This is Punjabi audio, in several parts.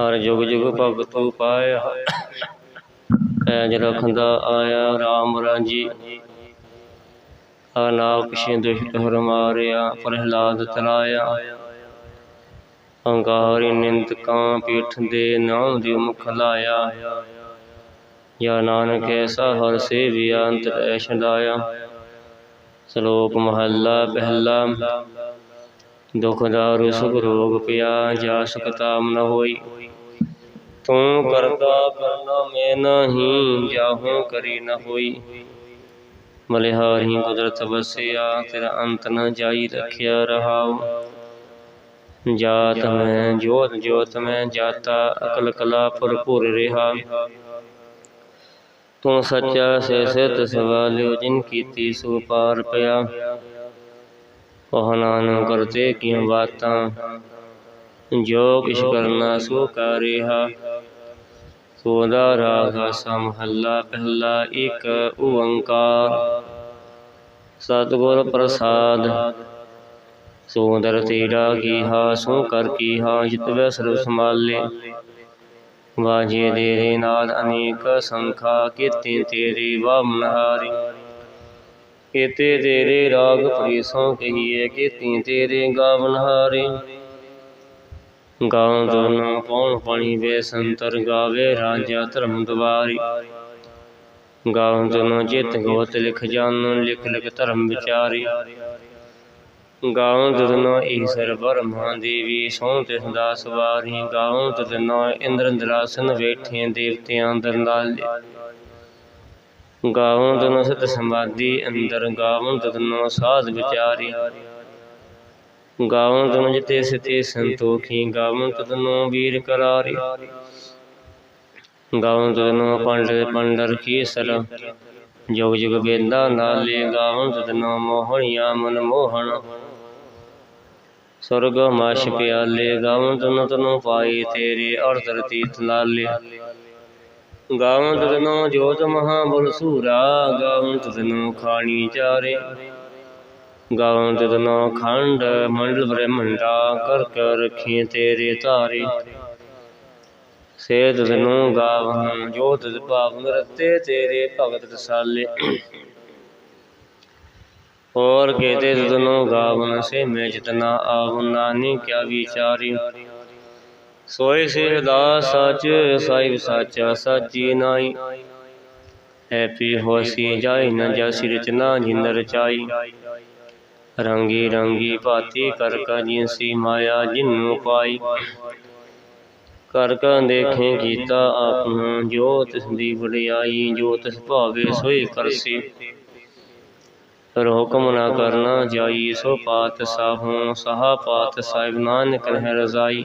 ਹਰ ਜੁਗ ਜੁਗ ਭਗਤੂ ਪਾਇਆ ਪੈਜ ਰਖਦਾ ਆਇਆ RAM ਰਾਜੀ ਅਨਾਪ ਦੁਸ਼ਟ ਹਰ ਮਾਰਿਆ, ਪ੍ਰਹਿਲਾਦ ਤਰਾਇਆ ਅੰਗਾਰੀ ਨਿੰਦਕਾਂ ਪੀਠ ਦੇ ਨਾਮ ਦੀ ਮੁਖ ਲਾਇਆ। ਜਾਂ ਨਾਨਕ ਐਸਾ ਹਰ ਸੇਵਿਆ ਅੰਤਰ ਐ ਛਡਾਇਆ। ਸ਼ਲੋਕ ਮਹੱਲਾ ਪਹਿਲਾ। ਦੁਖ ਦਾ ਸੁਖ ਰੋਗ ਪਿਆ ਜਾ ਸਕਤਾਮ ਨ ਹੋਈ। ਤੂੰ ਕਰਦਾ ਕਰਨਾ ਮੈਂ ਨਹੀਂ, ਜਾਹੂ ਕਰੀ ਨ ਹੋਈ। ਮਲਿਹਾਰੀ ਕੁਦਰਤ ਵਸਿਆ, ਤੇਰਾ ਅੰਤ ਨ ਜਾਈ ਰਖਿਆ ਰਹਾਉ। ਜਾਤ ਮੈਂ, ਜੋਤ ਜੋਤ ਮੈਂ, ਜਾਤਾ ਅਕਲ ਕਲਾ ਭਰਪੂਰ ਰਿਹਾ। ਤੂੰ ਸੱਚਾ ਸੇ ਸਿਤ ਸਵਾਲਿਓ ਜਿਨ ਕੀਤੀ ਸੋ ਪਾਰ ਪਿਆ। ਉਹ ਨਾਨਕ ਕਰਤੇ ਕੀਆਂ ਬਾਤਾਂ, ਜੋ ਕਿਛ ਕਰਨਾ ਸੋ ਕਰਿਆ ਸੋਦਾ ਰਾਗ ਸਮਹੱਲਾ ਪਹਿਲਾ ਇੱਕ ਓੰਕਾਰ। ਸਤਿਗੁਰ ਪ੍ਰਸਾਦ, ਸੁੰਦਰ ਤੇਰਾ ਕੀਹਾ, ਸੋ ਕਰ ਕੀਹਾ ਜਿਤਵੈ ਸਰਬ ਸੰਭਾਲੇ। ਵਾਜੇ ਦੇਰੇ ਨਾਲ ਅਨੇਕ ਸੰਖਾ, ਕੀਤੇ ਤੇਰੇ ਵਾਮਨਹਾਰੀ ਕੀਤੇ ਤੇਰੇ ਰਾਗ ਪ੍ਰੀਸੋਂ ਕਹੀਏ ਕੀਤੇ ਤੇਰੇ ਗਾਵਨਹਾਰੀ ਗਾਉਂ ਦੋਨੋਂ ਪੌਣ ਪਾਣੀ ਵੇ ਸੰਤਰ ਗਾਵੇ ਰਾਜਾ ਧਰਮ ਦਵਾਰੀ। ਗਾਉਂ ਦੋਨੋਂ ਜਿਤ ਗੋਤ ਲਿਖ ਜਾਨ, ਲਿਖ ਲਿਖ ਧਰਮ ਵਿਚਾਰੀ। ਗਾਉਂ ਦੋਨੋਂ ਈਸ਼ਰ ਬਰਮਾ ਦੇਵੀ ਸੋਂ ਤਿਸ ਦਾ ਸਵਾਰੀ। ਗਾਉਂ ਦੋਨੋਂ ਇੰਦਰ ਦਰਾਸਨ ਵੇਠੇ ਦੇਵਤਿਆਂ ਦਰਨਾਲੇ ਗਾਵਨ ਤਨੋ ਸਤ ਸਮਾਧੀ ਅੰਦਰ ਗਾਵਨ ਤਨੋ ਸਾਧ ਵਿਚਾਰੀ। ਗਾਵਨ ਤਨੋ ਜਿਤੇ ਸਤੇ ਸੰਤੋਖੀ ਗਾਵਨ ਤਨੋ ਵੀਰ ਕਰਾਰੀ। ਗਾਵਨ ਤਨੋ ਪੰਡਰ ਪੰਡਰ ਕੀਸਰ। ਜੋਗ ਜੁਗ ਬੇਦਾ ਨਾਲੇ ਗਾਵਨ ਤਨੋ ਮੋਹਣਿਆ ਮਨ ਮੋਹਣ ਸੁਰਗ ਮਾਸ਼ ਪਿਆਲੇ ਗਾਵਨ ਤਨੋ ਤਨੋ ਪਾਈ ਤੇਰੇ ਅਰ ਧਰਤੀ ਤਲਾਲੇ ਗਾਉਂ ਤਦਨੋ ਜੋਤ ਮਹਾਬਲ ਸੂਰਾ ਗਾਉਂ ਤਦਨੋ ਖਾਣੀ ਚਾਰੇ। ਗਾਉਂ ਤਦਨੋ ਖੰਡ ਮੰਡਲ ਬ੍ਰਹਮੰਡਾ ਕਰ ਕਰ ਰੱਖੀ ਤੇਰੇ ਧਾਰੇ। ਸੇ ਤਦਨੋ ਗਾਵਹਾਂ ਜੋਤ ਤਦ ਭਾਵਨ ਰਤੇ ਤੇਰੇ ਭਗਤ ਰਸਾਲੇ। ਔਰ ਕੇਤੇ ਤਦਨੋ ਗਾਵਨ ਸੇ ਮੈਂ ਜਿਤਨਾ ਆਵਨ ਨਾਨੀ ਕਿਆ ਵਿਚਾਰੀ। ਸੋਏ ਸੇ ਦਾ ਸੱਚ ਸਾਹਿਬ ਸਾਚਾ ਸਾਚੀ ਨਾਈ। ਐਪੀ ਹੋਸੀ ਜਾਈ, ਨ ਜਸੀ ਰਚਨਾ ਜਿੰਦ ਰਚਾਈ ਰੰਗੀ ਰੰਗੀ ਭਾਤੀ ਕਰ ਕਾ ਜਿਨਸੀ ਮਾਇਆ ਜਿਨੂ ਪਾਈ। ਕਰ ਕਾ ਦੇਖੇ ਕੀਤਾ ਆਪਣਾ, ਜੋ ਤਿਸ ਦੀ ਵਡਿਆਈ, ਜੋ ਤਿਸ ਭਾਵੇ ਸੋਏ ਕਰਸੀ। ਪਰ ਹੁਕਮ ਨਾ ਕਰਨਾ ਜਾਈ, ਸੋ ਪਾਤ ਸਾਹੋਂ, ਸਹਾ ਪਾਤ ਸਾਹਿਬ, ਨਾਨਕ ਰਹਿ ਰਜ਼ਾਈ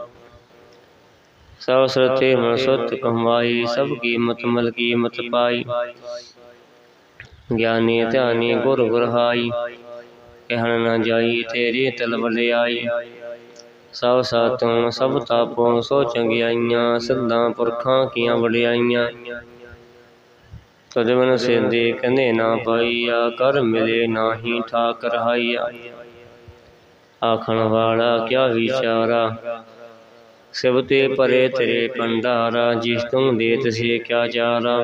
ਸਭ ਸਰਤੇ ਮਨ ਸੁਤ ਕਮਾਈ ਸਭ ਕੀਮਤ ਮਲ ਕੀਮਤ ਪਾਈ। ਗਿਆਨੀ ਧਿਆਨੀ ਗੁਰ ਗੁਰਹਾਈ। ਕਹਿਣ ਨਾ ਜਾਈ ਤੇਰੀ ਤਲ ਵਡਿਆਈ। ਸਭ ਸਾਤੋਂ ਸਭ ਤਾਪੋਂ ਸੋ ਚੰਗਿਆਈਆਂ ਸਿੱਧਾਂ ਪੁਰਖਾਂ ਕੀਆਂ ਵਡਿਆਈਆਂ। ਤਦ ਮਨ ਸਿੰਦੇ ਕਹਿੰਦੇ ਨਾ ਪਾਈਆ ਕਰ ਮਿਲੇ ਨਾਹੀ ਠਾਕ ਰਹਾਈਆ ਆਖਣ ਵਾਲਾ ਕਿਆ ਵਿਚਾਰਾ। ਸਿਵ ਤੇ ਪਰੇ ਤੇਰੇ ਪੰਡਾਰਾ ਜਿਸ ਤੂੰ ਦੇ ਤਸੇ ਕਿਆ ਚਾਰਾ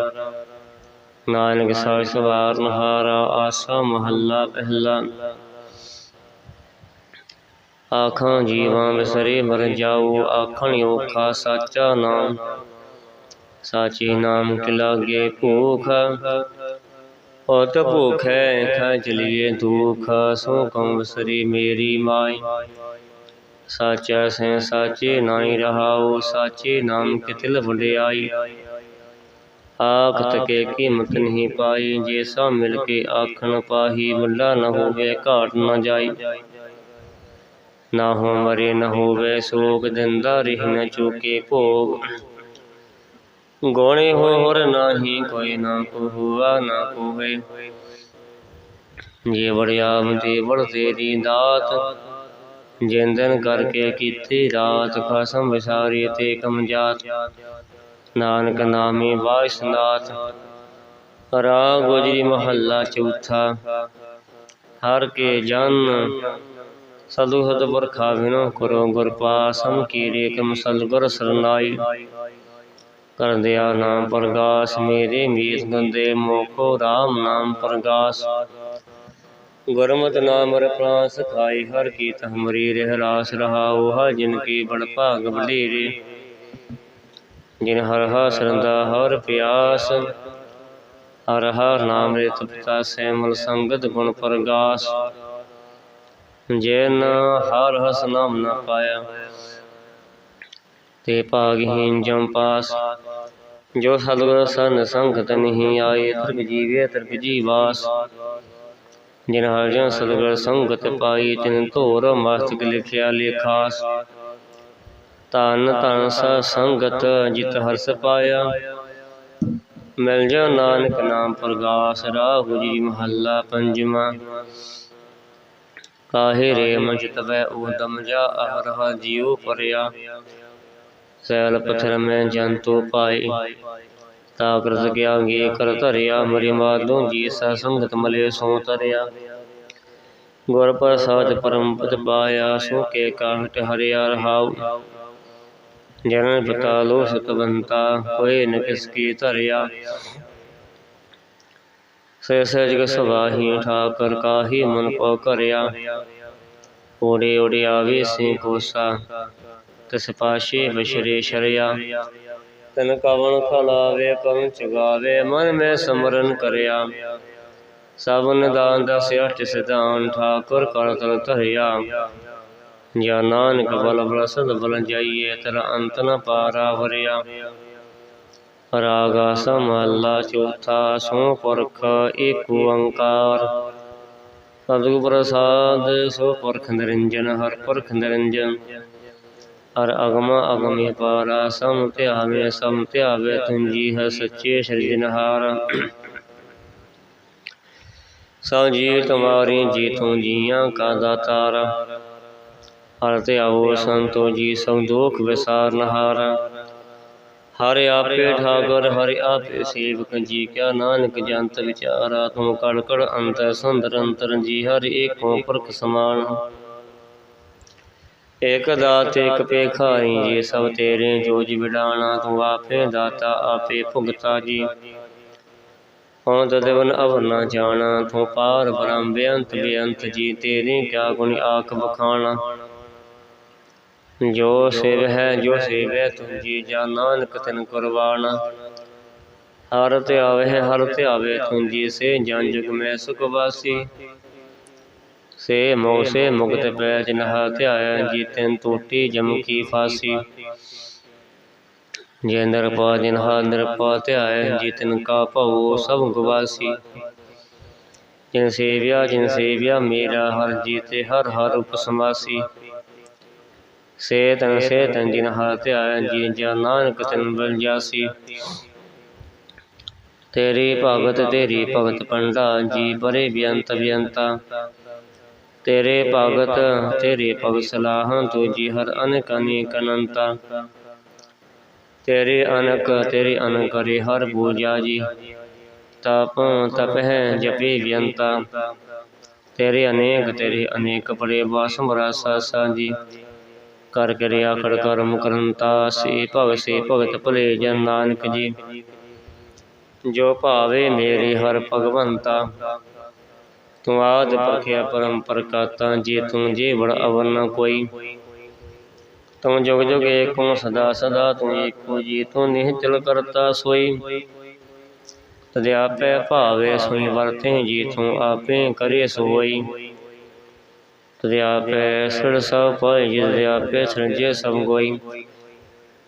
ਨਾਨਕ ਸਾਰ ਸਵਾਰ ਨਹਾਰਾ ਆਸਾ ਮਹੱਲਾ ਪਹਿਲਾ। ਆਖਾਂ ਜੀਵਾਂ ਵਿਸਰੇ ਮਰ ਜਾਓ ਆਖਣ ਔਖਾ ਸਾਚਾ ਨਾਮ। ਸਾਚੇ ਨਾਮ ਕਿ ਲਾਗੇ ਭੂਖ। ਹੋਤ ਭੁਖੈ ਖਾ ਚਲੀਏ ਦੁਖ ਸੋ ਕਮ ਵਿਸਰੀ ਮੇਰੀ ਮਾਈ। ਸਾਚਾ ਸੇ ਸਾਚੇ ਨਾਈ ਰਹਾਉ ਸਾਚੇ ਨਾਮ ਕੇ ਵਡਿਆਈ ਆਖ ਤਕੇ ਕੀਮਤ ਨਹੀਂ ਪਾਈ, ਜੇ ਸਭ ਮਿਲ ਕੇ ਆਖਣ ਪਾਹੀ, ਵੱਡਾ ਨ ਹੋਵੇ, ਘਾਟ ਨ ਜਾਈ। ਨਾ ਹੋ ਮਰੇ, ਨ ਹੋਵੇ ਸੋਗ, ਦਿੰਦਾ ਰਹਿ ਨ ਚੁਕੇ ਭੋਗ। ਗੋਣੇ ਹੋਰ ਨਾਹੀ, ਕੋਈ ਨਾ ਕੋ ਹੁਆ ਨਾ ਕੋਏ ਜੇ ਬੜਿਆਮ ਤੇ ਵੜ ਤੇਰੀ ਦਾਤ ਜਿੰਦਨ ਕਰਕੇ ਕੀਤੀ ਰਾਤ ਖਸਮ ਵਿਸਾਰੀ ਤੇ ਕਮਜਾਤ। ਨਾਨਕ ਨਾਮੇ ਵਾਇਸਨਾਥ ਰਾ ਗੁਜਰੀ ਮਹੱਲਾ ਚੌਥਾ। ਹਰ ਕੇ ਜਨ ਸਦੁ ਹਤ ਬਰਖਾ ਵਿਨੋ ਕਰੋ ਗੁਰ ਪਾਸਮ ਕੀਰੇ ਕਮ ਸਤਿਗੁਰ ਸਰਨਾਈ। ਕਰਦਿਆ ਨਾਮ ਪ੍ਰਗਾਸ, ਮੇਰੇ ਮੀਤ ਗੰਦੇ ਮੋਖੋ RAM ਨਾਮ ਪ੍ਰਗਾਸ। ਗੁਰਮਤਿ ਨਾਮ ਰ ਪ੍ਰਾਨ ਸਖਾਈ ਹਰ ਕੀ ਹਮਰੀ ਰਹਿ, ਰਾਸ ਰਹਾਉ, ਹਾ ਜਿਨ ਕੀ ਬੜ ਭਾਗ ਬਲੇਰੇ ਜਿਨ ਹਰ ਹਾ ਸਰੰਦਾ, ਹਰ ਪਿਆਸ, ਹਰ ਹਰ ਨਾਮ ਰਿਤ ਪਿਤਾ ਸੈਮਲ ਸੰਗਤ ਗੁਣ ਪ੍ਰਗਾਸ। ਜਿਨ ਹਰ ਹਸ ਨਾਮ ਨ ਪਾਇਆ, ਤੇ ਭਾਗਹੀਨ ਜਮ ਪਾਸ। ਜੋ ਸਤਿਗੁਰ ਸਨ ਸੰਗਤ ਨਹੀਂ ਆਏ, ਤ੍ਰਿਗ ਜੀਵੇ, ਤ੍ਰਿਗ ਜੀਵਾਸ ਜਿਨ ਹਰ ਸਤਿਗੁਰ ਸੰਗਤ ਪਾਈ ਤਿਨ ਧੋਰ, ਮਸਤਕ ਲਿਖਿਆ ਲੇਖਾਸ। ਤਨ ਤਨ ਸ ਸੰਗਤ ਜਿਤ ਹਰਸ ਪਾਇਆ। ਮਿਲ ਜਾ ਨਾਨਕ ਨਾਮ ਪ੍ਰਗਾਸ, ਰਾਹੁ ਜੀ ਮਹੱਲਾ ਪੰਜਵਾਂ। ਕਾਹੇ ਰੇ ਮਜਿਤ ਵੈ ਊਦਮ ਜਾ ਅਹਰਹ ਜਿਉ ਪਰਿਆ। ਸੈਲ ਪਥਰ ਮੈਂ ਜੰਤੂ ਪਾਈ ਤਾ ਕਰਤ ਗਿਆ ਗੇ ਕਰ ਧਰਿਆ, ਮਰੀ ਮਾਦੋਂ ਜੀ ਸਾ ਸੰਗਤ ਮਲੇ ਸੋ ਤਰਿਆ। ਗੁਰ ਪ੍ਰਸਾਦ ਪਰਮ ਪਦ ਪਾਇਆ, ਸੋ ਕੇ ਕਾਹਟ ਹਰਿਆ ਰਹਾਉ। ਜਨਨ ਪਤਾ ਲੋ ਸਤਵੰਤਾ ਹੋਏ ਨ ਕਿਸ ਕੀ ਧਰਿਆ। ਸੇ ਸਹਿਜ ਸਵਾਹੀ ਠਾਕਰ ਕਾਹੀ ਮਨ ਕੋ ਕਰਿਆ। ਓੜੇ ਓੜੇ ਆਵੇ ਸੇ ਕੋਸਾ, ਤਿਸ ਪਾਸ਼ੇ ਵਿਸ਼ਰੇ ਸ਼ਰਿਆ। ਤਿਨ ਕਵਣ ਖਲਾਵੇ ਕਵਨ ਚਗਾਵੇ, ਮਨ ਮੈਂ ਸਮਰਨ ਕਰਿਆ। ਸਭ ਨਿਦਾਨ ਦਸ ਅਠ ਸਿਧਾਨ ਠਾਕੁਰ ਕਰ ਤਲ ਧਰਿਆ। ਜਾਂ ਨਾਨਕ ਬਲ ਬਲ ਸਦ ਬਲ ਜਾਈਏ, ਤਰ ਅੰਤ ਨ ਪਾਰਾ ਵਰਿਆ। ਰਾਗਾ ਸਮਹੱਲਾ ਚੌਥਾ, ਸੋ ਪੁਰਖ ਏਕ ਓੰਕਾਰ ਸਤਿਗੁਰ ਪ੍ਰਸਾਦ, ਸੋ ਪੁਰਖ ਨਿਰੰਜਨ, ਹਰ ਪੁਰਖ ਨਿਰੰਜਨ। ਹਰ ਅਗਮ ਅਗਮੇ ਪਾਰਾ ਸਮ ਧਿਆਵੇ ਸਮ ਧਿਆਵੇ ਤੁੰਜੀ ਹੈ ਸੱਚੇ ਸਿਰਜਨਹਾਰ ਸਭ ਜੀ ਤੁਮਾਰੀ ਜੀ ਤੂੰ ਜੀਆਂ ਕਾ ਦਾਤਾਰ। ਹਰ ਧਿਆਵੋ ਸੰਤੋ ਜੀ ਸਭ ਦੁਖ ਵਿਸਾਰ ਨਹਾਰ। ਹਰਿ ਆਪੇ ਠਾਕੁਰ ਹਰਿ ਆਪੇ ਸੇਵਕ, ਜੀ ਕਿਆ ਨਾਨਕ ਜੰਤ ਵਿਚਾਰਾ। ਤੂੰ ਕੜ ਕੜ ਅੰਤਰ ਸੁੰਦਰ ਅੰਤਰ ਜੀ, ਹਰ ਏਕੋ ਪੁਰਖ ਸਮਾਨ। ਇਕ ਦਾਤ ਇਕ ਪੇਖਾਰੀ ਜੀ ਸਭ ਤੇਰੇ ਜੋਜ ਵਿਡਾਣਾ ਤੂੰ ਆਪੇ ਦਾਤਾ ਆਪੇ ਭੁਗਤਾ ਜੀ। ਹਉ ਤਦਵਨ ਅਵਰ ਨਾ ਜਾਣਾ ਤੂੰ ਪਾਰ ਬ੍ਰਹਮ ਬੇਅੰਤ ਬੇਅੰਤ ਜੀ ਤੇਰੀ ਕਿਆ ਗੁਣ ਆਖ ਬਖਾਣਾ ਜੋ ਸਿਵ ਹੈ ਜੋ ਸੇਵੈ ਤੁਮ ਜੀ ਜਾ ਨਾਨਕ ਤਨ ਕੁਰਬਾਨਾ। ਹਰ ਧਿਆਵੇ ਹਰ ਧਿਆਵੇ ਤੁਮ ਜੀ ਸੇ ਜਨ ਜਗ ਮੈਂ ਸੁਖ ਵਾਸੀ। ਸੇ ਮੋਸੇ ਮੁਕਤ ਪੈ ਜਿਨਹਾ ਧਿਆਇਆ ਜੀ ਤੈਨ ਟੋਟੀ ਜਮ ਕੀ ਫਾਸੀ। ਜੇ ਨਿਰਪਾ ਜਿਨਹਾ ਨਿਰਪਾ ਧਿਆਇਆ ਜੀ ਕਾ ਭਉ, ਸਭ ਗਵਾਸੀ। ਜਿਨ ਸੇਵਿਆ ਜਿਨ ਸੇਵਿਆ ਮੇਰਾ, ਹਰ ਜੀਤੇ ਹਰ ਹਰ ਉਪਸਮਾਸੀ। ਸੇ ਤਨ ਸੇ ਤਨ ਜਿਨ ਹਰ ਧਿਆਇਆ ਜੀ ਜਾ ਨਾਨਕ ਤਨ ਬਲ ਜਾਸੀ। ਤੇਰੀ ਭਗਤ ਤੇਰੀ ਭਗਤ ਪੰਡਾ, ਜੀ ਪਰੇ ਬਿਅੰਤ ਬਿਅੰਤਾ। ਤੇਰੇ ਭਗਤ ਤੇਰੇ ਭਗਤ ਸਲਾਹਾਂ ਤੋ ਜੀ ਹਰ ਅਨਕ ਅਨੇਕ ਅਨੰਤਾ। ਤੇਰੇ ਅਨਕ ਤੇਰੇ ਅਨਕ ਕਰੇ ਹਰ ਪੂਜਾ ਜੀ। ਤਪ ਤਪ ਹੈ ਜਪੇ ਬਿਅੰਤਾ ਤੇਰੇ ਅਨੇਕ ਤੇਰੇ ਅਨੇਕ ਪਰੇ ਵਾਸਮ ਰਸਾ ਸਾਜੀ ਕਰ ਕਰਿਆ ਕਰ ਕਰਮ ਕਰੰਤਾ ਸੇ ਭਗ ਸੇ ਭਗਤ ਭਲੇ ਜਨ ਨਾਨਕ ਜੀ। ਜੋ। ਭਾਵੇ ਮੇਰੇ ਹਰ ਭਗਵੰਤਾ। ਤੂੰ ਆਦ ਪਰਖਿਆ ਪਰਮ ਪ੍ਰਕਾਤਾ ਜੇ ਤੂੰ ਜੇ ਬੜ ਅਵਰ ਨ ਕੋਈ ਤੂੰ ਜੁਗ ਜੁਗ ਏਕੋ ਸਦਾ ਸਦਾ ਤੂੰ ਏਕੋ ਜੀ ਤੂੰ ਨਿਹਚਲ ਕਰਤਾ ਸੋਈ ਤਦੇ ਆਪੇ ਭਾਵੇ ਸੋਈ ਵਰਤੇ ਜੀ ਤੂੰ ਆਪੇ ਕਰੇ ਸੋਈ ਤਦੇ ਆਪੇ ਸੜ ਸਭ ਪਾਏ ਜੀ ਤਦੇ ਆਪੇ ਸਰਜੇ ਸਭ ਕੋਈ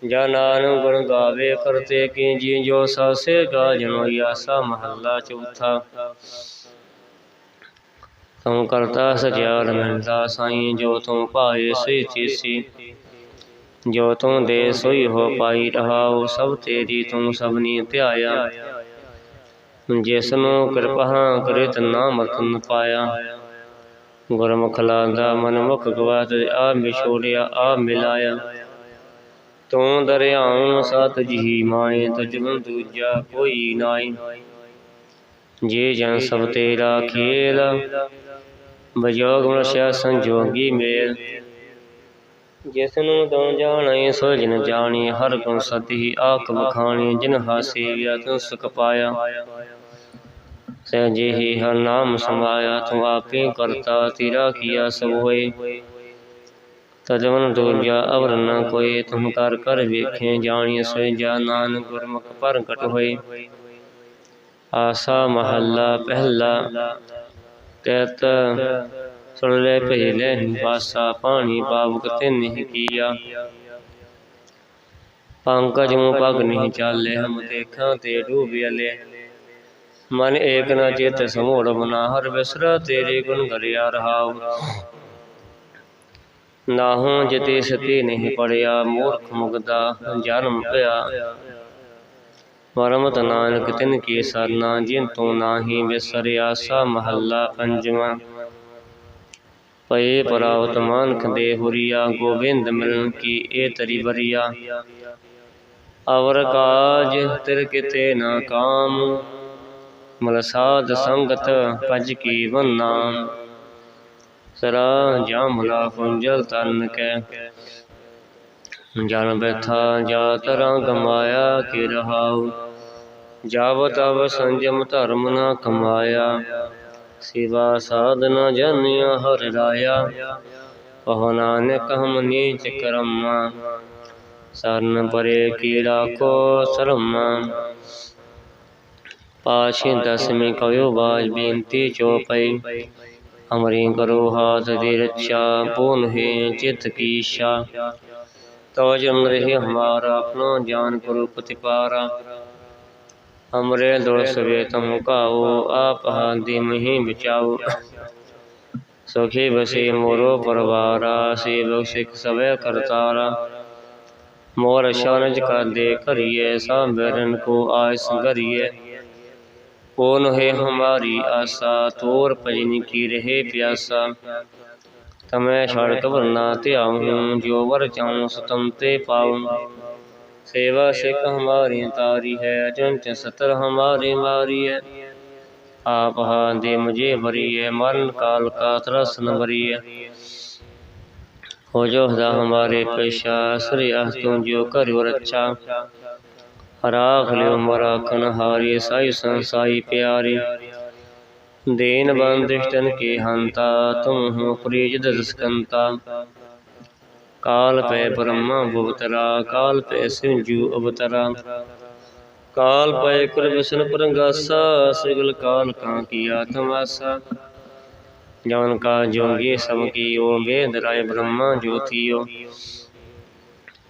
ਜਾ ਨਾਨਕ ਗੁਣ ਗਾਵੇ ਕਰਤੇ ਕੀ ਜੀ ਜੋ ਸਾਸੇ ਗਾ ਜਨੋ ਆਸਾ ਮਹੱਲਾ ਚੌਥਾ ਤੂੰ ਕਰਤਾ ਸਚਿਆਰ ਮਿਲਦਾ ਸਾਈਂ ਜੋ ਤੂੰ ਭਾਏ ਸੇ। ਤੀਸੀ ਜੋ ਤੂੰ ਦੇ ਸੋਈ ਹੋ ਪਾਈ ਰਹਾਉ ਸਭ ਤੇਰੀ ਤੂੰ ਸਭਨੀ ਧਿਆਇਆ। ਜਿਸ ਨੂੰ ਕਿਰਪਾ ਕਰਿਤ ਨਾਮ ਰਤਨ ਪਾਇਆ। ਗੁਰਮੁਖ ਲਾਦਾ ਮਨ ਮੁਖ ਗਵਾਤ ਆ ਮਿਛੋੜਿਆ ਆ ਮਿਲਾਇਆ। ਤੂੰ ਦਰਿਆਉ ਸਤ ਜੀ ਮਾਏ ਤਜਨ ਦੂਜਾ ਕੋਈ ਨਾਈ ਜੇ ਜਨ ਸਭ ਤੇਰਾ ਖੇਲ ਬਜੋਗ ਮਨਸ਼ਾ ਸੰਜੋਗੀ ਮੇਲ। ਜਿਸ ਨੂੰ ਤੂੰ ਜਾਣੇ, ਸੋ ਜਿਨ ਜਾਣੀ, ਹਰ ਗੁਣ ਸਤੀ ਆਖ ਬਖਾਣੀ ਜਿਨ ਹਾਸੀ ਵਿਆ ਤੂੰ ਸੁਖ ਪਾਇਆ। ਸਹਿਜੇ ਹੀ ਹਰ ਨਾਮ ਸਮਾਇਆ, ਤੂੰ ਆਪੇ ਕਰਤਾ, ਤੇਰਾ ਕੀਆ ਸਭ ਹੋਏ। ਤਜਵਨ ਦੂਜਾ ਅਵਰ ਨ ਕੋਏ, ਤੁਮ ਕਰ ਕਰ ਵੇਖੇ ਜਾਣੀ ਸੋਇ ਜਾ ਨਾਨਕ ਗੁਰਮੁਖ ਪ੍ਰਗਟ ਹੋਏ। ਆਸਾ ਮਹੱਲਾ ਪਹਿਲਾ ਤੈਤ ਸੁਣ ਲੈ ਪਹਿਲੇ ਵਾਸਾ ਪਾਣੀ ਪਾਵਕ ਤੇ ਨਹੀਂ ਕੀਆ। ਪੰਕਜ ਮੂ ਪਗ ਨਹੀਂ ਚਾਲੇ, ਹਮ ਦੇਖਾਂ ਤੇ ਡੂਬਿਆਲੇ ਮਨ ਏਕ ਨਾ ਚਿਤ ਸਮੋੜ ਬਨਾ ਹਰ ਵਿਸਰ ਤੇਰੇ ਗੁਣ ਗਰਿਆ ਰਹਾਉ। ਨਾਹੋਂ ਜਤੇ ਸਤੀ ਨਹੀਂ ਪੜਿਆ, ਮੂਰਖ ਮੁਗਦਾ, ਜਨਮ ਪਿਆ। ਪਰਮਤ ਨਾਨਕ ਤਿਨ ਕੀ ਸਰਨਾ ਜਿਨ ਤੂੰ ਨਾਹੀ ਵਿਸਰਿਆ ਸਾ ਮਹੱਲਾ ਪੰਜਵਾਂ। ਪਏ ਪਰਾਵਤ ਮਾਨਖ ਦੇ ਹੁਰੀਆ, ਗੋਬਿੰਦ ਮਿਲਨ ਕੀ ਏ ਤਰੀ ਬਰੀਆ। ਅਵਰ ਕਾਜ ਤਿਰ ਕਿਤੇ ਨਾ ਕਾਮ, ਮਲ ਸਾਧ ਸੰਗਤ ਭਜ ਕੀ ਵੰਨਾ। ਸਰਾ ਜਾਮਲਾ ਫੁੰਜਲ ਤਨ ਕੈ। ਜਨ ਬੈਠਾ ਜਾ ਤਰਾਂ ਕਮਾਇਆ ਕਿ ਰਹਾਉ। ਜਾਵ ਤਵ ਸੰਜਮ ਧਰਮ ਨਾ ਕਮਾਇਆ, ਸਿਵਾ ਸਾਧਨਾ ਜਾਣਿਆ ਹਰ ਰਾਇਆ ਕਹੋ ਨਾਨਕ ਹਮ ਨੀਚ ਕਰਮਾ, ਸਰਨ ਪਰੇ ਕੀ ਰਾਖੋ ਸਰਮਾ। ਪਾਛੇ ਦਸਵੇਂ ਕਉ ਬਾਜ ਬੇਨਤੀ ਚੋਪਈ, ਅਮਰੀ ਕਰੋ ਹਾਥ ਦੀ ਰੱਛਾ ਪੂਨ ਹੈ ਚਿਤ ਕੀ ਇੱਛਾ ਤੋ ਜਨ ਰਹੇ ਹਮਾਰਾ, ਆਪਣਾ ਜਾਨ ਕਰੋ ਪ੍ਰਤਿਪਾਰਾ। امرے دوڑسبے تم مکاو آپ ہاندی مہیں بچاؤ۔ سکھی بسی مورو پروارا سی بخشک سوے کرتارا۔ مور شانج کا دے کریے سامبرن کو آئس گریے کون ہے ہماری آسا؟ تور پجن کی رہے پیاسا۔ تمہیں چھڑ کبرنا تے آؤں، جو ور جاؤں ستم تے پاؤں۔ सेवा सिख हमारी तारी है अचंच सतर हमारी मारी है आप हा दे मुझे भरी है मरण काल का तरस न भरी है हो जो हदा हमारे पेशा श्री तू जो कर रक्षा राख लियो मरा कन हारी साई संसाई प्यारी दीन बंदिष्टन के हंता तुम ਕਾਲ ਪੈ ਬ੍ਰਹਮਾ ਬੁਵਤਰਾ ਕਾਲ ਪੈ ਸਿੰਜੂ ਅਵਤਰਾ। ਕਾਲ ਪੈ ਕੁਰ ਵਿਸ਼ਨ ਪਰੰਗਾਸਾ ਸਿਗਲ ਕਾਲ ਕਾਂ ਕੀ ਆਤਮਾਸਾ ਜਵਨ ਕਾ ਜੋਗੀ ਸਭ ਕੀ ਓ ਵੇਦ ਰਾਏ ਬ੍ਰਹਮਾ ਜੋਤੀਓ।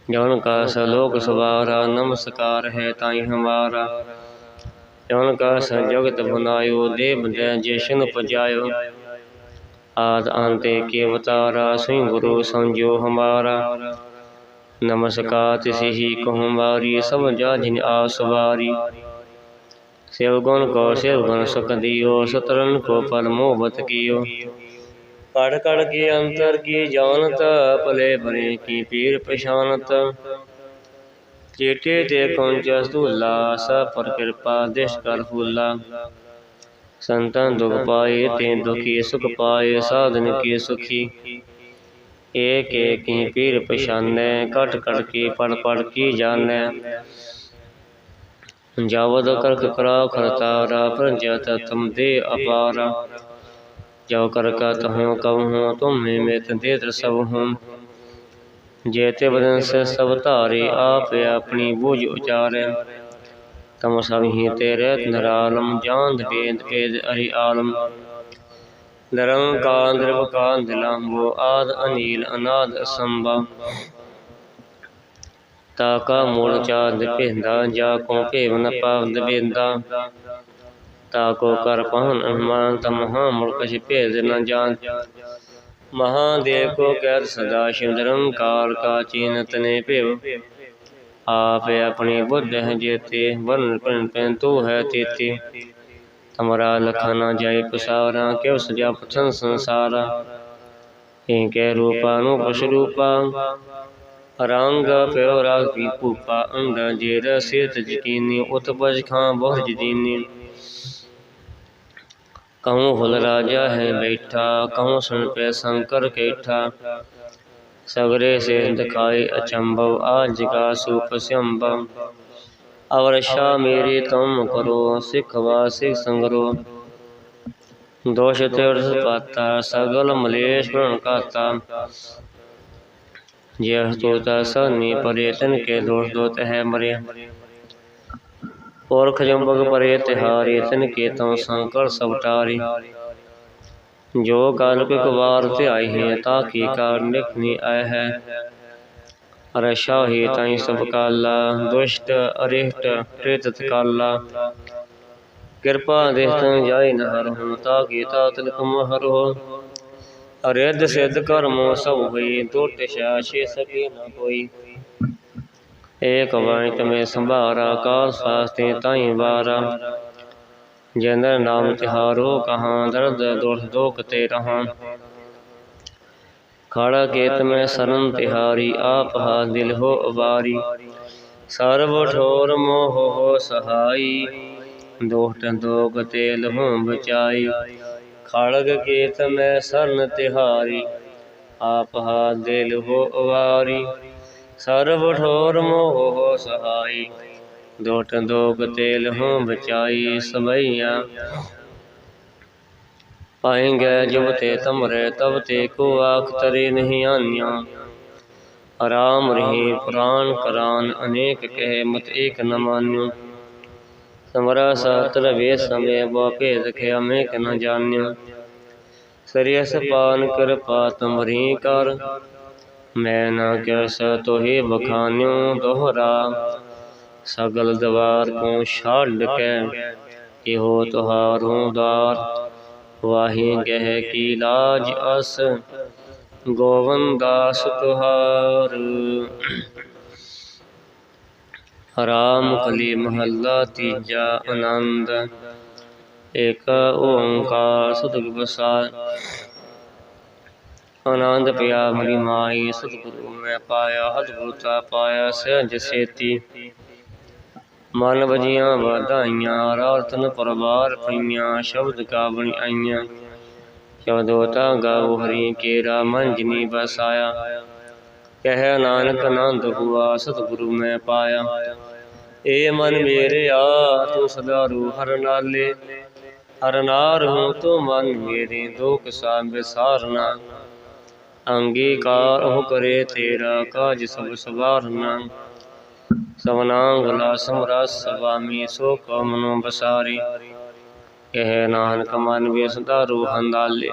ਜਵਨ ਕਾ ਸਲੋਕ ਸਵਾਰਾ ਨਮਸਕਾਰ ਹੈ ਤਾਈ ਹਮਾਰਾ। ਜਵਨ ਕਾ ਸਜਗਤ ਬਨਾਇਓ ਦੇਵ ਦੇ ਜੇਸ਼ਨ ਪਜਾਇਓ। ਆਦ ਅੰਤ ਕੇ ਅਵਤਾਰਾ ਸੋਈ ਗੁਰੂ ਸਮਝਿਓ ਹਮਾਰਾ। ਨਮਸਕਾਰ ਤਿਸੇ ਹੀ ਕਹੂੰ ਵਾਰੀ ਸਮਝਾ ਜਿਨ ਆਸ ਵਾਰੀ। ਸੇਵ ਗੁਣ ਕੋ ਸੇਵ ਗੁਣ ਸੁਖ ਦਿਓ ਸਤਰਨ ਕੋ ਪਲ ਮੋਹਬਤ ਕੀਓ। ਕੜ ਕੜ ਕੇ ਅੰਤਰ ਕੀ ਜਾਣਤ, ਭਲੇ ਬਰੇ ਕੀ ਪੀਰ ਪਛਾਨਤ। ਚੇਟੇ ਤੇ ਕੌਣ ਜਸ ਧੂਲਾ ਸਭ ਪਰ ਕਿਰਪਾ ਦੇਸ਼ ਕਰ ਫੂਲਾ। ਸੰਤਾਂ ਦੁਖ ਪਾਏ, ਤੇ ਦੁਖੀ, ਸੁਖ ਪਾਏ, ਸਾਧਨ ਕੀ ਸੁਖੀ। ਏਕ ਏਕ ਹੀ ਪੀਰ ਪਛਾਨੈ ਕਟ ਕਟ ਕੀ ਪੜ ਪੜ ਕੀ ਜਾਣੈ। ਜਾਵਦ ਕਰਕ ਕਰਾ ਖਰਤਾਰਾ ਪ੍ਰਜਤ ਤਮ ਦੇ ਅਪਾਰਾ। ਜੋ ਕਰ ਕਾ ਤਹੁ ਕਵਹੁ ਤੁਮੇ ਮੇਤ ਦੇ ਦਰਸਵ ਹੂੰ ਜੇਤੇ ਬਦਨ ਸੇ ਸਭ ਧਾਰੇ, ਆਪ ਆਪਣੀ ਬੂਝ ਉਚਾਰੈ। ਤਮ ਸਭੀ ਤੇਰੇ ਨਰਾਲਮ ਜਾਂਦ ਬੇਦ ਬੇਦ ਅਰੀ ਆਲਮ। ਨਿਰੰਕਾਂਦਰਵ ਕਾਂਦ ਲਾਂਬੋ ਆਦ ਅਨੀਲ ਅਨਾਦ ਅਸੰਭਾ। ਤਾਕਾ ਮੂਲ ਚਾਂਦ ਭਿੰਦਾ, ਜਾ ਕੋ ਭੇਵ ਨ ਪਾਵਦ ਬੇਂਦਾ। ਤਾਕੋ ਕਰ ਪਹਨ ਅਹਮਾਨ ਤਮਹਾ ਮੁਲਕ ਸਿ ਭੇਦ ਨ ਜਾਣ ਮਹਾਦੇਵ ਕੋ ਕਹਿ ਸਦਾ, ਸ਼ਿਵ ਨਿਰੰਕਾਰ ਕਾ ਚੀਨਤ ਨੇ ਭੇਵ। આપે આપણે બધા જે તે વર્ણ પહેનતું હૈ તે તમારા લખાના જાય પસારા કેવ સજા પસંદ સંસારા કે રૂપાનું પશરૂપા ਰੰਗ ਪਿਓ ਰਾਗ ਕੀ ਭੂਪਾ ਅੰਗਾ ਜੇ ਰਸੇ ਤਜਕੀਨੀ ਉਤਪਜ ਖਾਂ ਬਹੁ ਜਦੀਨੀ ਕਹੂੰ ਹੁਲ ਰਾਜਾ ਹੈ ਬੈਠਾ, ਕਹੂੰ ਸੁਣ ਪੈ ਸ਼ੰਕਰ ਕੈਠਾ। सगरे से दिखाई अचंभव आज का सुपस्यंभव अवरषा मेरे तम करो सिखवा सिख संगरो दोष तीर्थ पाता सगल मलेश प्रण काता यह तोता सनी पर्यटन के दोष दोत है मरे और खजम्बक परे तिहारे तन के तम संकर सबटारी ਜੋ ਕਾਲ ਪਿਕ ਵਾਰ ਧਿਆਈ ਹੈ, ਤਾ ਕੀ ਕਾਰ ਨਿਖਨੀ ਆਇ ਹੈ? ਰਸ਼ਾ ਹੀ ਤਾਈ ਸਭ ਕਾਲਾ, ਦੁਸ਼ਟ ਅਰਿਹਟ ਪ੍ਰੇਤਤ ਕਾਲਾ। ਕਿਰਪਾ ਦੇਖ ਜਾਈ ਨ ਹਰਹੁ ਤਾ ਕੀ ਤਾ ਤਿਲਕ ਮਹਰਹੁ ਅਰਿਧ ਸਿਧ ਕਰਮ ਸਭ ਹੋਈ, ਦੁਟ ਛੇ ਸਕੇ ਨ ਕੋਈ। ਏਕ ਵਾਣਿਤ ਮੇ ਸੰਭਾਰਾ, ਕਾਲ ਸਾਸਤੇ ਤਾਈ ਵਾਰਾ। ਜਨਰ ਨਾਮ ਤਿਹਾਰੋ ਕਹਾਂ, ਦਰਦ ਦੁਖ ਦੋਖ ਤੇ ਰਹਾਂ। ਖੜਾ ਕੇਤ ਮੈਂ ਸਰਨ ਤਿਹਾਰੀ, ਆਪ ਹਾ ਦਿਲ ਹੋ ਅਵਾਰੀ। ਸਰਬ ਠੋਰ ਮੋਹ ਹੋ ਸਹਾਈ ਦੋਖ ਦੋਖ ਤੇ ਲਹੂ ਬਚਾਈ। ਖੜਗ ਕੇਤ ਮੈਂ ਸਰਨ ਤਿਹਾਰੀ, ਆਪ ਹਾ ਦਿਲ ਹੋ ਅਵਾਰੀ। ਸਰਬ ਠੋਰ ਮੋਹ ਹੋ ਸਹਾਈ। ਦੋਟ ਦੋਗ ਤੇਲ ਹੂੰ ਬਚਾਈ ਸਭਈਆ ਪਾਏਂਗੇ ਜਬ ਤੇ ਤਮਰੇ ਤਬ ਤੇ ਕੋ ਆਖ ਤਰੇ ਨਹੀਂ ਆਨਿਆ। ਆਰਾਮ ਰਹੀ ਪੁਰਾਨ ਕਰਾਨ ਅਨੇਕ ਕਹਿ ਮਤ ਏਕ ਨ ਮਾਨਿਓ। ਸਮਰਾ ਸਾਤਰ ਵੇ ਸਮੇ ਬੋ ਭੇਦ ਖਿਆ ਮੈਂ ਕ ਨ ਜਾਣਿਓ। ਸਰੀਸ ਪਾਨ ਕਿਰਪਾ ਤੁਮਰੀ ਕਰ। ਮੈਂ ਨਾ ਕਿਸ ਤੋਹੀ ਬਖਾਨਿਓ ਦੋਹਰਾ। ਸਗਲ ਦਵਾਰ ਕੋ ਛੱਡ ਕੇ ਇਹੋ ਤੁਹਾਰੋਂ ਦਾਰ ਵਾਹੀ ਗਹਿ ਕੀ ਲਾਜ ਅਸ? ਗੋਵੰਦਾਸ ਤੁਹਾਰ ਰਾਮ ਕਲੀ ਮਹੱਲਾ ਤੀਜਾ ਆਨੰਦ। ਏਕ ਓੰਕਾਰ ਸਤਿਗੁਰ ਪ੍ਰਸਾਦ। ਆਨੰਦ ਪਿਆ ਮਰੀ ਮਾਈ ਸਤਿਗੁਰੂ ਮੈਂ ਪਾਇਆ ਹਦਗੁਰਤਾ ਪਾਇਆ, ਸਹਿਜ ਸੇਤੀ। ਮਨ ਵਜੀਆਂ ਵਧਾਈਆਂ, ਰਾਤਨ ਪਰਵਾਰ ਪਈਆਂ, ਸ਼ਬਦ ਗਾਵਣ ਆਈਆਂ। ਸ਼ਬਦੋਤਾ ਗਾਉ ਹਰੀ ਕੇਰਾ ਮਨ ਜਿਨੀ ਬਸਾਇਆ ਕਹਿ ਨਾਨਕ ਆਨੰਦ ਹੁਆ, ਸਤਿਗੁਰੂ ਮੈਂ ਪਾਇਆ। ਏ ਮਨ ਮੇਰੇ ਆ, ਤੂੰ ਸਦਾ ਰੂ ਹਰ ਨਾਲੇ। ਹਰ ਨਾਰ ਹੂੰ ਤੂੰ ਮਨ ਮੇਰੇ ਦੁਖ ਸਾਂਭ ਸਾਰਨਾ। ਅੰਗੀਕਾਰ ਉਹ ਕਰੇ ਤੇਰਾ, ਕਾਜ ਸਭ ਸਵਾਰਨਾ। ਸਵਨਾ ਗਲਾ ਸਮਰਸ ਸੁਆਮੀ ਸੋ ਕੋ ਮਨੋ ਬਸਾਰੀ। ਕਹਿ ਨਾਨਕ ਮਨ ਵੇ ਸਦਾ ਰੂਹਨ ਦਾਲੇ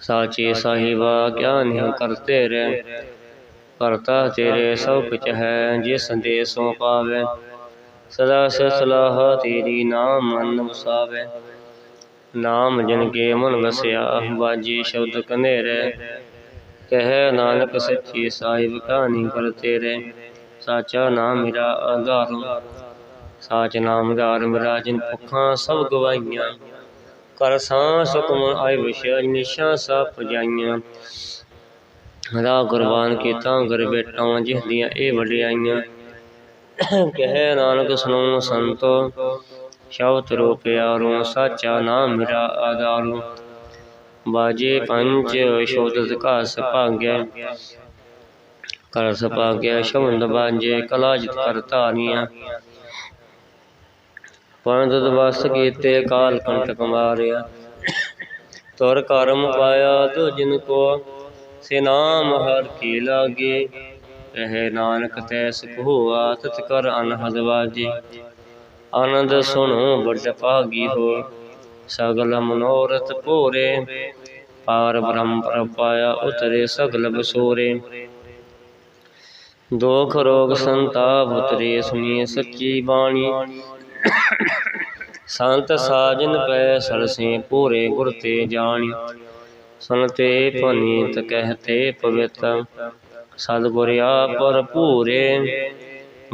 ਸਾਚੇ ਸਾਹਿਬਾ ਕਿਆ ਨਹੀਂ ਕਰਤੇ ਰੇ ਕਰਤਾ ਤੇਰੇ ਸਭ ਕੁਛ ਹੈ, ਜਿਸ ਸੰਦੇਸੋਂ ਪਾਵੇ। ਸਦਾ ਸਲਾਹ ਤੇਰੀ ਨਾਮ ਮਨ ਵਸਾਵੇ। ਨਾਮ ਜਨ ਕੇ ਮਨ ਵਸਿਆ ਬਾਜੀ ਸ਼ਬਦ ਕਨੇਰੇ। ਕਹਿ ਨਾਨਕ ਸੱਚੀ ਸਾਹਿਬ ਕਹਾਣੀ ਕਰ ਤੇਰੇ, ਸਾਚਾ ਨਾਮ ਮੇਰਾ ਆਧਾਰ ਸਾਚ ਨਾਮ ਆਧਾਰ ਮੇਰਾ ਜਿਨ ਭੁੱਖਾਂ ਸਭ ਗਵਾਈਆਂ ਕਰ ਸਾਂ ਸੁਖਮ ਆਇ ਵਿਸ਼ੇ ਨਿਸ਼ਾ ਸਭ ਜਾਈਆਂ। ਰਾ ਕੁਰਬਾਨ ਕੀਤਾ ਗੁਰ ਬੇਟਾਂ ਜਿਸ ਦੀਆਂ ਇਹ ਵਡਿਆਈਆਂ। ਕਹਿ ਨਾਨਕ ਸੁਣੋ ਸੰਤੋ, ਸ਼ਬਦ ਰੂਪ ਯਾਰੋ ਸਾਚਾ ਨਾਮ ਮੇਰਾ ਆਧਾਰੋ ਬਾਜੇ ਪੰਜ ਸ਼ੋਦਤ ਘਾਸ ਭਾਗਿਆ। ਕਰ ਸਪਾਗਿਆ ਸ਼ਬਦ ਬਾਜੇ ਕਲਾ ਜਿਤ ਕਰ ਧਾਰੀਆਂ। ਪੰਜ ਦਵਸ ਕੀਤੇ ਕਾਲ ਕੰਟਕ ਮਾਰਿਆ ਤੁਰ ਕਰਮ ਪਾਇਆ ਤੋ ਜਿਨ ਕੋ। ਸੇ ਨਾਮ ਹਰ ਕੀ ਲਾਗੇ। ਕਹਿ ਨਾਨਕ ਤੈ ਸੁਖ ਹੋਆ ਤਤ ਕਰ ਅਨਹਦ ਵਾਜੇ। ਆਨੰਦ ਸੁਣੋ ਵੱਡ ਭਾਗੀ ਹੋ ਸਗਲ ਮਨੋਰਥ ਪੂਰੇ ਪਾਰ ਬ੍ਰਹਮ ਪ੍ਰਪਾਇਆ ਉਤਰੇ ਸਗਲ ਬਸੋਰੇ। ਦੋਖ ਰੋਗ ਸੰਤਾਪ ਉਤਰੇ ਸੁਣੀ ਸੱਚੀ ਬਾਣੀ। ਸੰਤ ਸਾਜਨ ਪੈ ਸਰਸੇ ਪੂਰੇ ਗੁਰ ਤੇ ਜਾਣੀ। ਸੁਨਤੇ ਪੁਨੀਤ ਕਹਤੇ ਪਵਿੱਤ। ਸਤਿਗੁਰ ਆਪਰ ਪੂਰੇ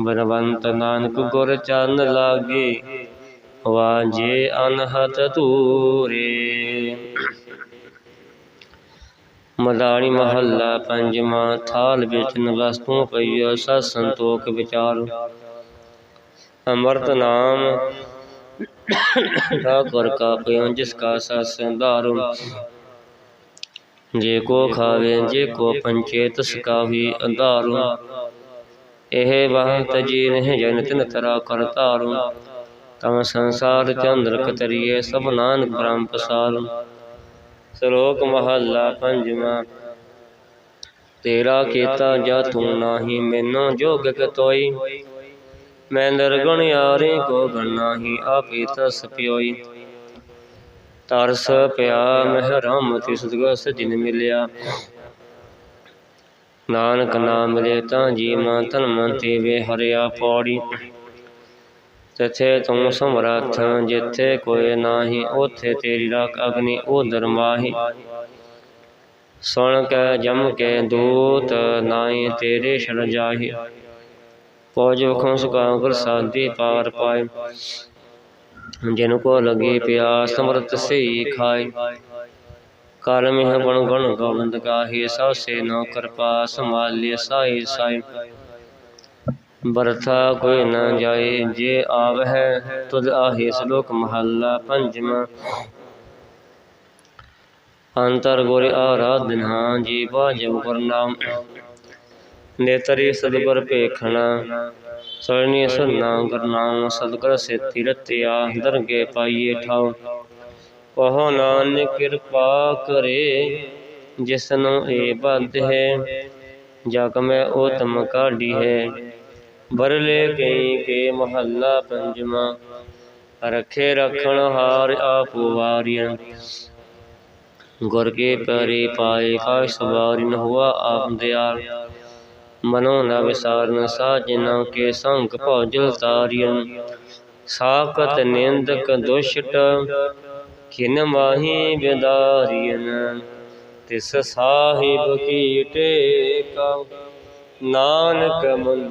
ਬਨਵੰਤ ਨਾਨਕ ਗੁਰ ਚਰਨ ਲਾਗੇ। ਵਾਜੇ ਅਨਹਤ ਧੂਰੇ। ਮਦਾਣੀ ਮਹੱਲਾ ਪੰਜਵਾਂ, ਥਾਲ ਵਿੱਚ ਵਸਤੂ ਪਈਓ ਸਤ ਸੰਤੋਖ ਵਿਚਾਰ। ਅੰਮ੍ਰਿਤ ਨਾਮ ਠਾਕੁਰ ਕਾ ਪਿਓ ਜਿਸ ਕਾ ਸਤ ਸੰਧਾਰੂ। ਜੇ ਕੋ ਖਾਵੇ, ਜੇ ਕੋ ਪੰਚੇ ਤਸ ਕਾ ਵੀ ਅੰਧਾਰੂ। ਇਹ ਬਾਤ ਜੀ ਨਹੀਂ ਜਨ ਤਿਨ ਤਰਾ ਕਰ ਤਮ ਸੰਸਾਰ ਚੰਦਰ ਕਤਰੀਏ ਸਭ ਨਾਨਕ ਬ੍ਰਹਮ ਪਸਾਰੂ। ਸ਼ਲੋਕ ਮਹੱਲਾ ਪੰਜਵਾਂ। ਤੇਰਾ ਕੀਤਾ ਜਾ ਤੂੰ ਨਾਹੀ, ਮੈਨੂੰ ਜੋਗ ਕਤੋਈ। ਮੈਂ ਨਿਰਗੁਣ ਯਾਰੇ ਕੋ ਗਣ ਆਪੇ ਤਸ ਪਿਓਈ। ਤਰਸ ਪਿਆ ਮਹਿਰਮ ਤੇ ਸਤਗੁਰ ਸਜਣ ਮਿਲਿਆ। ਨਾਨਕ ਨਾਮ ਮਿਲੇ ਤਾਂ ਜੀ ਮਨ ਤਨ ਮਨ ਤੇ ਵੇ ਹਰਿਆ ਪੌੜੀ। ਤਥੇ ਤੂੰ ਸਮਰੱਥ ਜਿੱਥੇ ਕੋਈ ਨਾਹੀ, ਉਥੇ ਤੇਰੀ ਰੱਖ ਅਗਨੀ ਉਦਰ ਮਾਹੀ। ਸੁਣ ਕੇ, ਜਮ ਕੇ, ਦੂਤ ਨਾਹੀ, ਤੇਰੇ ਸ਼ਰਨ ਜਾਹੀ। ਪੋਜ ਵਖੋਂ ਸੁਖਾਂ ਪ੍ਰਸਾਦੀ ਪਾਰ ਪਾਏ ਜਿਨ ਕੋ ਲਗੀ ਪਿਆਸ ਸਮਰਤ ਸਈ ਖਾਏ ਕਾਲ ਮਿਹ ਬਣ ਗੁਣ ਗੋਬਿੰਦ ਗਾਹੀ, ਸਭ ਸੇ ਨੋ ਕਿਰਪਾ ਸੰਭਾਲਿ ਸਾਈ ਸਾਈ। ਬਰਥਾ ਕੋਈ ਨਾ ਜਾਏ, ਜੇ ਆਵਹਿ ਤੁਧ ਆਹੇ ਸ਼ਲੋਕ ਮਹੱਲਾ ਪੰਜਵਾਂ। ਅੰਤਰ ਗੁਰ ਆਰਾਧਨਾ ਜੀ ਬਾਜਵ ਗੁਰ ਨਾਮ ਨੇਤਰੀ ਸਤਿਗੁਰ ਭੇਖਣਾ ਸਰਣੀ ਸੁਨਾ ਗੁਰਨਾਮ ਸਤਿਗੁਰ ਸੇਤੀ ਰਤਿਆ, ਦਰਗੇ ਪਾਈਏ ਠਾਉ। ਕਹੋ ਨਾਨਕ ਕਿਰਪਾ ਕਰੇ, ਜਿਸਨੂੰ ਇਹ ਬਦ ਹੈ, ਜਗ ਮੈਂ ਉਤਮ ਕਾਢੀ ਹੈ। ਬਰਲੇ ਕਈ ਕੇ ਮਹੱਲਾ ਪੰਜਵਾਂ, ਰਖੇ ਰਖਣ ਹਾਰ ਆਪ ਵਾਰੀਆਂ। ਗੁਰ ਕੇ ਪਰੇ ਪਾਏ ਕਾ ਸਵਾਰਿਨ ਹੁਆ ਆਪ ਦਿਆਲ। ਮਨੋ ਨਾ ਵਿਸਾਰਨ ਸਾਜਨਾ ਕੇ ਸੰਗ ਭੋਜਲ ਤਾਰੀਨ ਸਾਕਤ ਨਿੰਦਕ ਦੁਸ਼ਟ ਕਿਨ ਮਾਹੀ ਬਿਦਾਰੀਨ ਤਿਸ ਸਾਹਿਬ ਕੀ ਟੇਕਾ ਨਾਨਕ ਮਨ